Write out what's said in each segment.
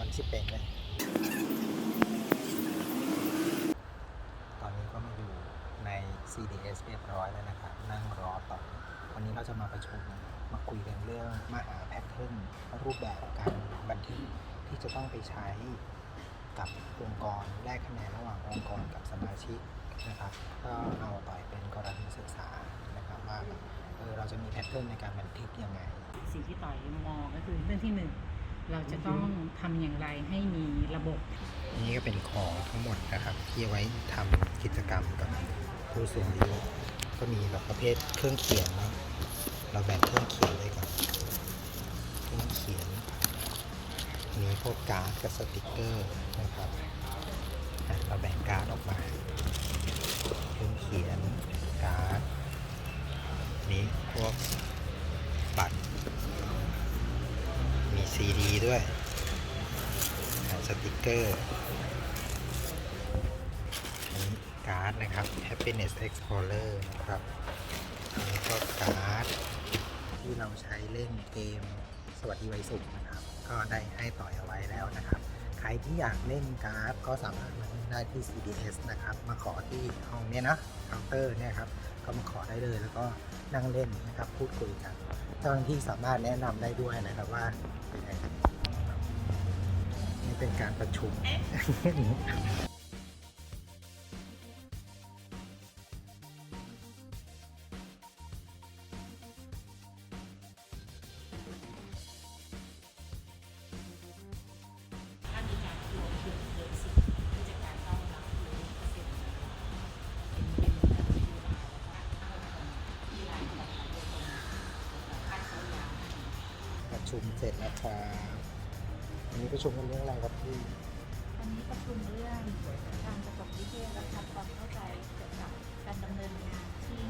อนชิปเป่งเลย ตอนนี้ก็มาอยู่ใน CDS เรียบร้อยแล้วนะครับ นั่งรอต่อ วันนี้เราจะมาประชุม มาคุยกันเรื่องมาหาแพทเทิร์นรูปแบบการบันทึกที่จะต้องไปใช้กับองค์กรแลกคะแนนระหว่างองค์กรกับสมาชิกนะครับก็เอาต่อยเป็นกรณีศึกษานะครับว่าเออเราจะมีแพทเทิร์นในการบันทึกยังไง สิ่งที่ต่อยมองก็คือเรื่องที่หนึ่ง เราจะต้องทำอย่างไรให้มีระบบ นี่ก็เป็นของทั้งหมดนะครับ ที่เอาไว้ทำกิจกรรมกับผู้สูงอายุก็มีแบบประเภทเครื่องเขียนเนะเราแบ่งเครื่องเขียนเลยก่อนเครื่องเขียนมีพวกการ์ดกับสติกเกอร์นะครับอะเราแบ่งการ์ดออกมา เครื่องเขียน ด้วยสติกเกอร์นี้การ์ดนะครับ Happiness Explorer นะครับอันนี้ก็การ์ดที่เราใช้เล่นเกมสวัสดีไวสุขนะครับ ก็ได้ให้ต่อยเอาไว้แล้วนะครับ ใครที่อยากเล่นการ์ดก็สามารถมาเล่นได้ที่ CDS นะครับ มาขอที่ห้องเนี้ยนะเคาน์เตอร์เนี่ยครับ ก็มาขอได้เลยแล้วก็นั่งเล่นนะครับ พูดคุยกันเจ้าหน้าที่สามารถแนะนำได้ด้วยนะครับว่าเป็นยังไงนะ เป็นการประชุม ถ้ามีการรวมถึงเกินสิบผู้จัดการต้องรับรู้เปอร์เซ็นต์เป็นเป็นการดูแลที่ร้านของเราโดยตรงค่าใช้ยาประชุมเสร็จแล้วครับ อันนี้ประชุมกันเรื่องอะไรครับพี่วันนี้ประชุมเรื่องการประสบนิเทศและทำความเข้าใจเกี่ยวกับการดำเนินงานที่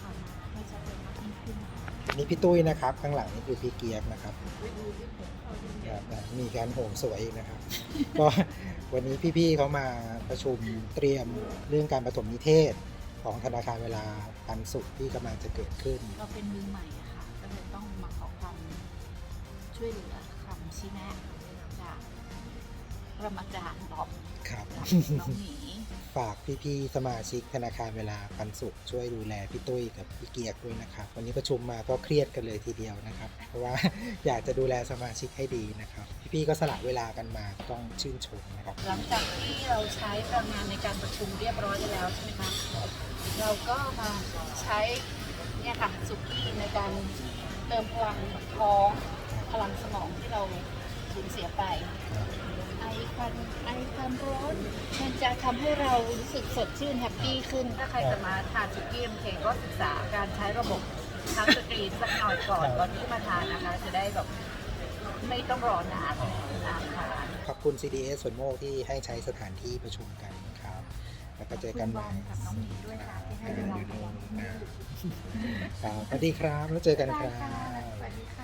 ผ่านมาให้ชัดเจนมากยิ่งขึ้นค่ะนี่พี่ตุ้ยนะครับ ข้างหลังนี่คือพี่เกียกนะครับไปดูที่ผมเขาดูครับมีการโหมสวยอีกนะครับ ก็วันนี้พี่ๆเขามาประชุมเตรียมเรื่องการผสมนิเทศของธนาคารเวลาปันสุขที่กำลังจะเกิดขึ้น เราเป็นมือใหม่อะค่ะก็เลยต้องมาขอความช่วยเหลือคำชี้แนะจากปรมาจารย์บอบครับจากน้องหมีฝากพี่ๆสมาชิกธนาคารเวลาปันสุขช่วยดูแลพี่ตุ้ยกับพี่เกียกด้วยนะครับ วันนี้ประชุมมาก็เครียดกันเลยทีเดียวนะครับ เพราะว่า อยากจะดูแลสมาชิกให้ดีนะครับ พี่ๆก็สละเวลากันมาต้องชื่นชมนะครับหลังจากที่เราใช้พลังงานในการประชุมเรียบร้อยไปแล้วใช่ไหมคะเราก็มาใช้เนี่ยค่ะสุกี้ในการเติมพลังท้องพ ลังสมองที่เราสูญเสียไป ไอควันไอความร้อนมันจะทำให้เรารู้สึกสดชื่นแฮปปี้ขึ้น ถ้าใครจะมาทานสุกี้เอ็มเคก็ศึกษาการใช้ระบบทัชสกรีนสักหน่อยก่อนก่อนที่มาทานนะคะ จะได้แบบไม่ต้องรอนานนานทานขอบคุณ CDS สวนโมกที่ให้ใช้สถานที่ประชุมกันครับ แล้วก็เจอกันใหม่คุณบอลกับน้องหมีด้วยค่ะที่ให้เวลาครับสวัสดีครับ แล้วเจอกันคได้รับค่ะสวัสดีค่ะ